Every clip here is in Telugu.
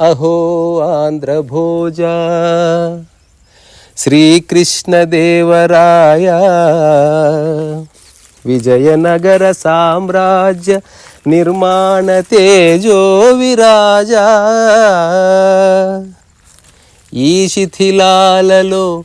అహో ఆంధ్రభోజ శ్రీకృష్ణదేవరాయ విజయనగర సామ్రాజ్య నిర్మాణ తేజో విరాజా. ఈ శిథిలాలలో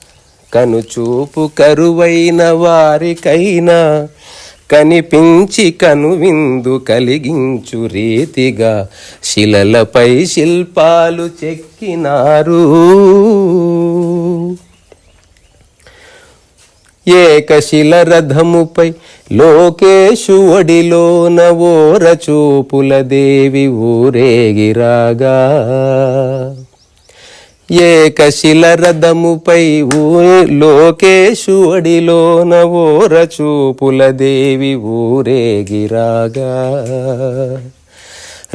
కనుచూపు కరువైన వారికైనా కనిపించి కనువిందు కలిగించు రీతిగా శిలలపై శిల్పాలు చెక్కినారు. ఏకశిల రథముపై లోకేశు ఒడిలోన ఓర చూపుల దేవి ఊరేగిరాగా ఏకశిల రథముపై ఊ లోకేశు ఒడిలోన ఓర చూపుల దేవి ఊరేగిరాగా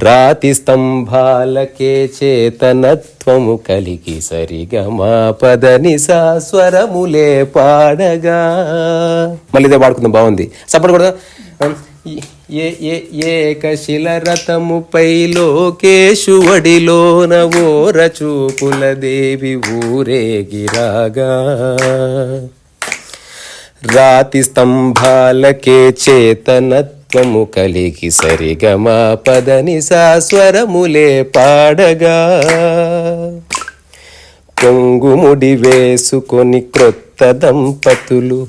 రాతి స్తంభాలకే చేతనత్వము కలిగి సరిగమా పదని స్వరములే పాడగా. మళ్ళీ ఇదే పాడుకుందాం బాగుంది. సపోర్ట్ కూడా ఏకశిల రథముపై లోకేశు వడిలోన ఓర చూపుల దేవి ఊరేగిరాగా రాతి స్తంభాలకే చేతనత్వము కలిగి సరిగమా పదని సాస్వరములే పాడగా. కొంగుముడి వేసుకొని క్రొత్త దంపతులు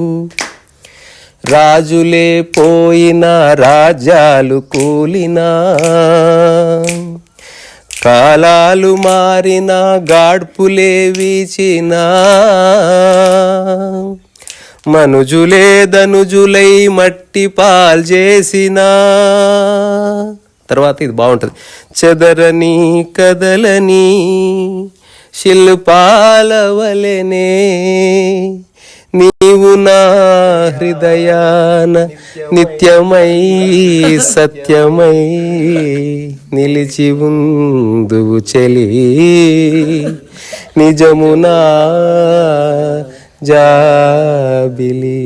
రాజులే పోయిన రాజ్యాలు కూలినా. కాలాలు మారిన గాడ్పులే వీచినా. మనుజులే ధనుజులై మట్టి పాల్ చేసినా. తర్వాత ఇది బాగుంటుంది. చెదరని కదలని శిల్పాల వలెనే నీవు నా హృదయాన నిత్యమై సత్యమై నిలిచి ఉందువు చెలి. నిజమునా జాబిలి.